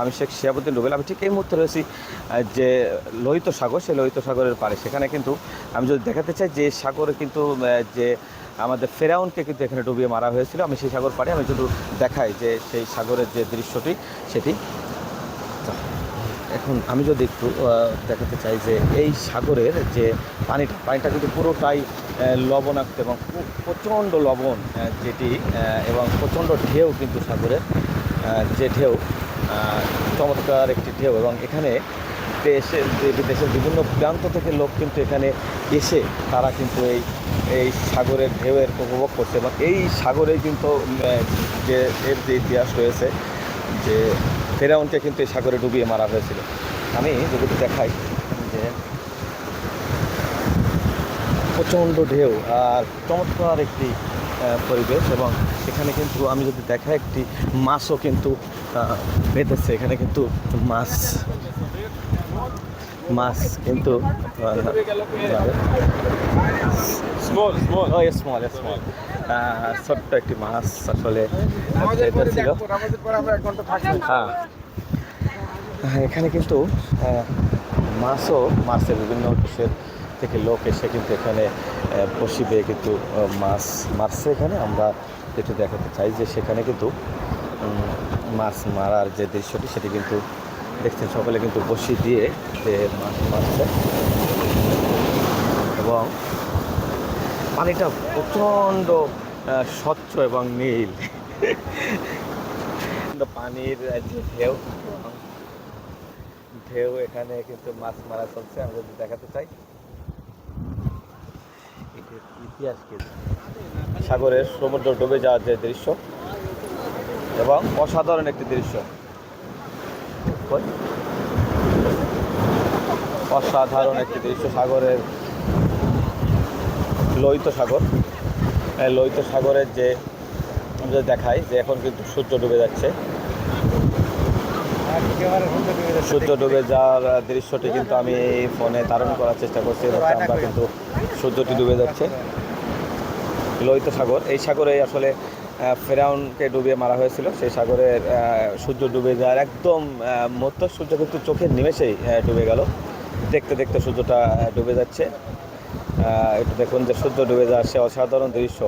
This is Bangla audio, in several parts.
আমি শেখ শিয়াবুদ্দিন রুবেল, আমি ঠিক এই মুহূর্তে রয়েছি যে লোহিত সাগর, সেই লোহিত সাগরের পাড়ে। সেখানে কিন্তু আমি যদি দেখাতে চাই যে সাগরে কিন্তু যে আমাদের ফেরাউনকে কিন্তু এখানে ডুবিয়ে মারা হয়েছিল, আমি সেই সাগর পাড়ে আমি শুধু দেখাই যে সেই সাগরের যে দৃশ্যটি, সেটি। এখন আমি যদি একটু দেখাতে চাই যে এই সাগরের যে পানিটা পানিটা কিন্তু পুরোটাই লবণাক্ত এবং প্রচণ্ড লবণ যেটি এবং প্রচণ্ড ঢেউ কিন্তু সাগরের যে ঢেউ চমৎকার একটি ঢেউ এবং এখানে দেশের যে দেশের বিভিন্ন প্রান্ত থেকে লোক কিন্তু এখানে এসে তারা কিন্তু এই এই সাগরের ঢেউয়ের উপভোগ করছে এবং এই সাগরে কিন্তু যে এর যে ইতিহাস রয়েছে, যে ফেরাউনকে কিন্তু এই সাগরে ডুবিয়ে মারা হয়েছিল। আমি যদি দেখাই যে প্রচণ্ড ঢেউ আর চমৎকার একটি পরিবেশ এবং এখানে কিন্তু আমি যদি দেখাই একটি মাছও কিন্তু বেঁধেছে এখানে কিন্তু মাছ মাছ কিন্তু স্মল স্মল স্মল স্মল ছোট্ট একটি মাছ আসলে হ্যাঁ। হ্যাঁ, এখানে কিন্তু মাছও মাছের বিভিন্ন দেশের থেকে লোক এসে কিন্তু এখানে বসি বেয়ে কিন্তু মাছ মারছে এখানে আমরা যেটি দেখাতে চাই যে সেখানে কিন্তু মাছ মারার যে দৃশ্যটি সেটি কিন্তু দেখছেন সকলে কিন্তু বসি দিয়ে যে মাছ মারছে। এবং পানিটা প্রচণ্ড স্বচ্ছ এবং নীল। পানির যে ঢেউ ঢেউ এখানে কিন্তু মাছ মারা চলছে। আমি যদি দেখাতে চাই ইতিহাস কি? সাগরের সমুদ্র ডুবে যাওয়ার যে দৃশ্য। এবং অসাধারণ একটি দৃশ্য। অসাধারণ একটি দৃশ্য, সাগরের লোহিত সাগর। এই লোহিত সাগরের যে যদি যে এখন কিন্তু সূর্য ডুবে যাচ্ছে। সূর্য ডুবে যাওয়ার দৃশ্যটি কিন্তু আমি ফোনে ধারণ করার চেষ্টা করছি আমরা কিন্তু সূর্যটি ডুবে যাচ্ছে। লোহিত সাগর, এই সাগরে আসলে ফেরাউনকে ডুবিয়ে মারা হয়েছিল। সেই সাগরের সূর্য ডুবে যাওয়ার একদম মধ্য সূর্য কিন্তু চোখের নিমেষেই ডুবে গেল। দেখতে দেখতে সূর্যটা ডুবে যাচ্ছে। একটু দেখুন যে সূর্য ডুবে যাওয়ার সে অসাধারণ দৃশ্য।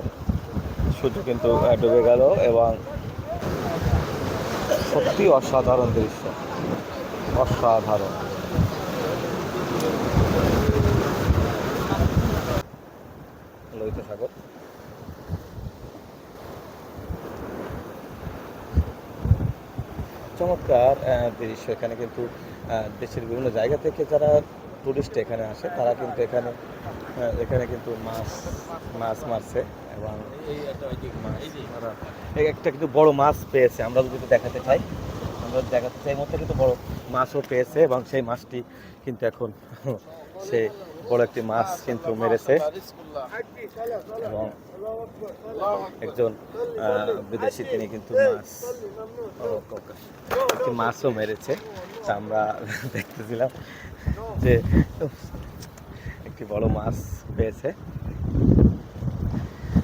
সূর্য কিন্তু ডুবে গেল এবং সত্যি অসাধারণ দৃশ্য। অসাধারণ। সাগর। চমৎকার দৃশ্য। এখানে কিন্তু দেশের বিভিন্ন জায়গা থেকে যারা টুরিস্ট এখানে আসে, তারা কিন্তু এখানে এখানে কিন্তু মাছ মাছ মারছে এবং এই একটা কিন্তু বড় মাছ পেয়েছে। আমরা যদি দেখাতে চাই যদি দেখাতে চাই। মধ্যে কিন্তু বড় মাছও পেয়েছে এবং সেই মাছটি কিন্তু এখন সে বড় একটি মাছ কিন্তু মেরেছে। এবং একজন বিদেশি তিনি কিন্তু মাছ একটি মাছও মেরেছে। তা আমরা দেখতেছিলাম যে, একটি বড় মাছ পেয়েছে।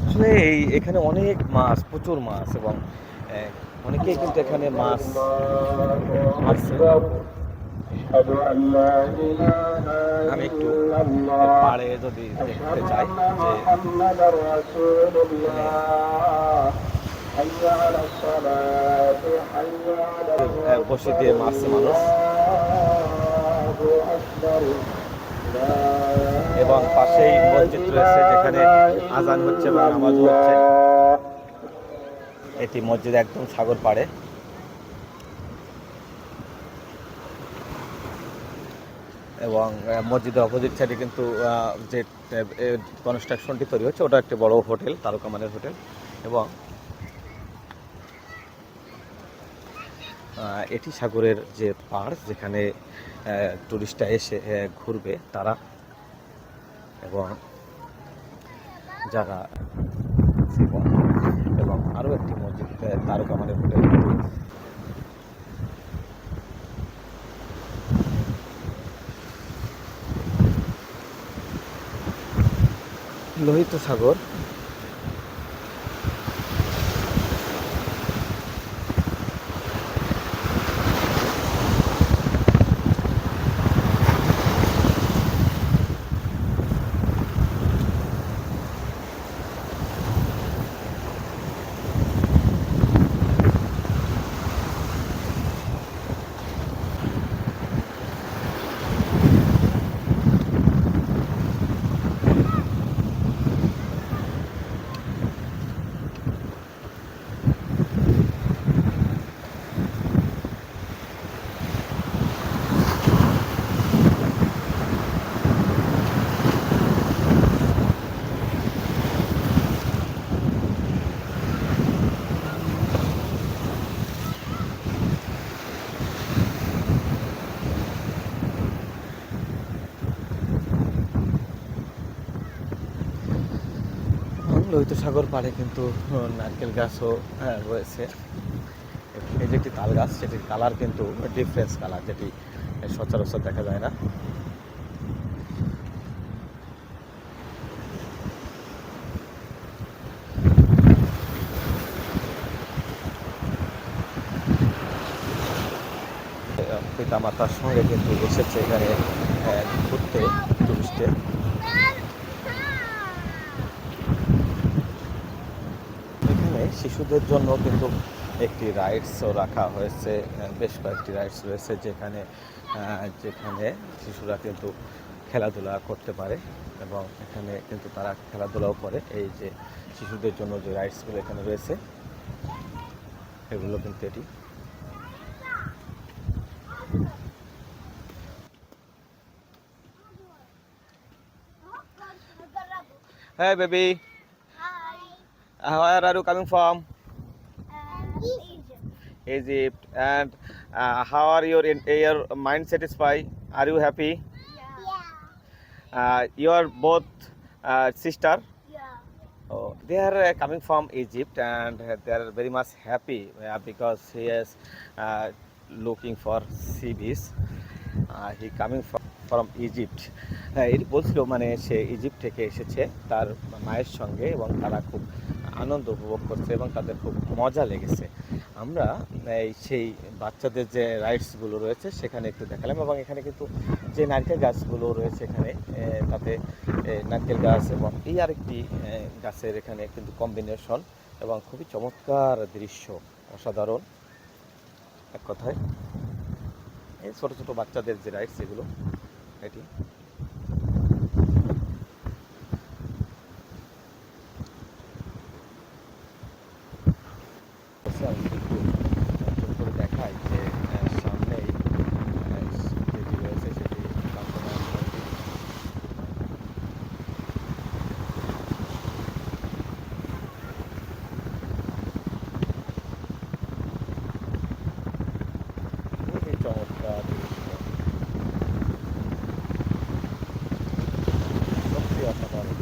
আসলে এই এখানে অনেক মাছ, প্রচুর মাছ এবং অনেকেই কিন্তু এখানে মাছ মারছে আমি একটু পাড়ে যদি দেখতে চাই যে বসে দিয়ে মারছে মানুষ। এবং পাশেই মসজিদ রয়েছে যেখানে আজান হচ্ছে এবং নামাজও হচ্ছে। এটি মসজিদ একদম সাগর পাড়ে। এবং মসজিদের অপোজিট সাইডে কিন্তু যে কনস্ট্রাকশনটি তৈরি হচ্ছে, ওটা একটি বড় হোটেল, তারকা মানের হোটেল। এবং এটি সাগরের যে পাড়, যেখানে টুরিস্টরা এসে ঘুরবে তারা। এবং যারা এবং আরও একটি মসজিদ আহ, তারকা মানে হোটেল লোহিত সাগর লোহিত সাগর পাড়ে কিন্তু নারকেল গাছও হ্যাঁ, রয়েছে। এই যে একটি তাল গাছ সেটির কালার কিন্তু ডিফারেন্স কালার যেটি সচরাচর দেখা যায় না। পিতা মাতার সঙ্গে কিন্তু এসেছে এখানে ঘুরতে টুরিস্টে এখানে শিশুদের জন্য কিন্তু একটি রাইডসও রাখা হয়েছে বেশ কয়েকটি রাইডস রয়েছে যেখানে যেখানে শিশুরা কিন্তু খেলাধুলা করতে পারে এবং এখানে কিন্তু তারা খেলাধুলাও করে এই যে শিশুদের জন্য যে রাইডসগুলো এখানে রয়েছে, এগুলো কিন্তু এটি হ্যাঁ baby. Where are you coming from Uh, Egypt. Egypt and uh, how are your your mind satisfied are you happy Yeah. uh, you are both uh, sister Yeah. oh, they are uh, coming from Egypt and uh, they are very much happy uh, because he is uh, looking for sea beach uh, he coming from from Egypt হ্যাঁ এটি বলছিল মানে সে ইজিপ্ট থেকে এসেছে তার মায়ের সঙ্গে এবং তারা খুব আনন্দ উপভোগ করছে এবং তাদের খুব মজা লেগেছে। আমরা এই সেই বাচ্চাদের যে রাইডসগুলো রয়েছে সেখানে একটু দেখালাম এবং এখানে কিন্তু যে নারকেল গাছগুলো রয়েছে এখানে তাতে নারকেল গাছ এবং এই আরেকটি গাছের এখানে কিন্তু কম্বিনেশন এবং খুবই চমৎকার দৃশ্য, অসাধারণ। এক কথায়, এই ছোটো ছোটো বাচ্চাদের যে রাইডস এগুলো, এটি। আচ্ছা, আমি একটু চট করে দেখাই যে আহ, সামনেই আহ, যেটি রয়েছে সেটি বান্দরবান নদী। খুবই চমৎকার দৃশ্য সত্যি অসাধারণ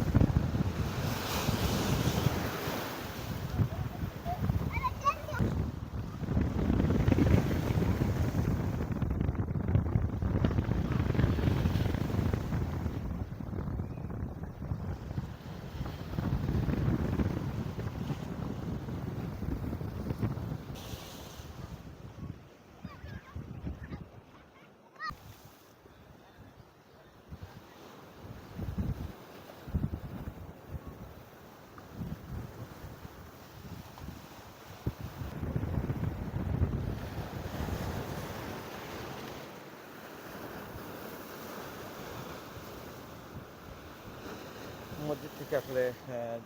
থেকে আসলে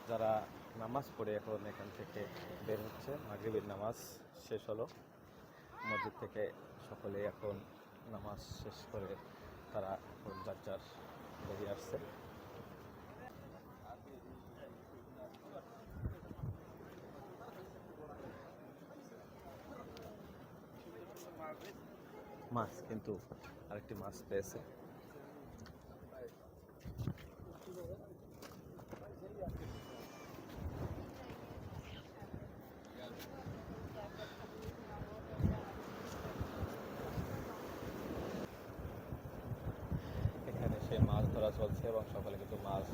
যারা নামাজ পড়ে এখন এখান থেকে বের হচ্ছে, মাগরিবের নামাজ শেষ হলো। মসজিদ থেকে সকলে এখন নামাজ শেষ করে তারা এখন যার যার বেরিয়ে আসছে। মাছ কিন্তু আরেকটি মাছ পেয়েছে এখানে সে মাছ ধরা চলছে এবং সকালে কিন্তু মাছ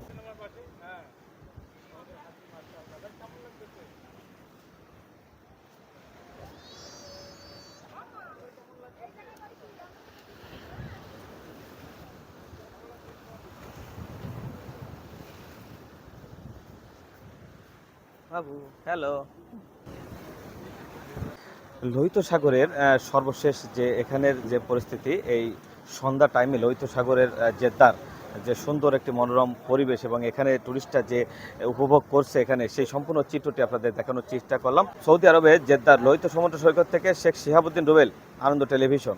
বাবু হ্যালো লোহিত সাগরের সর্বশেষ যে এখানের যে পরিস্থিতি এই সন্ধ্যা টাইমে লোহিত সাগরের আহ, জেদ্দার যে সুন্দর একটি মনোরম পরিবেশ এবং এখানে টুরিস্টরা যে উপভোগ করছে এখানে, সেই সম্পূর্ণ চিত্রটি আপনাদের দেখানোর চেষ্টা করলাম। সৌদি আরবে জেদ্দার লোহিত সমুদ্র সৈকত থেকে শেখ শিহাবুদ্দিন রুবেল, আনন্দ টেলিভিশন।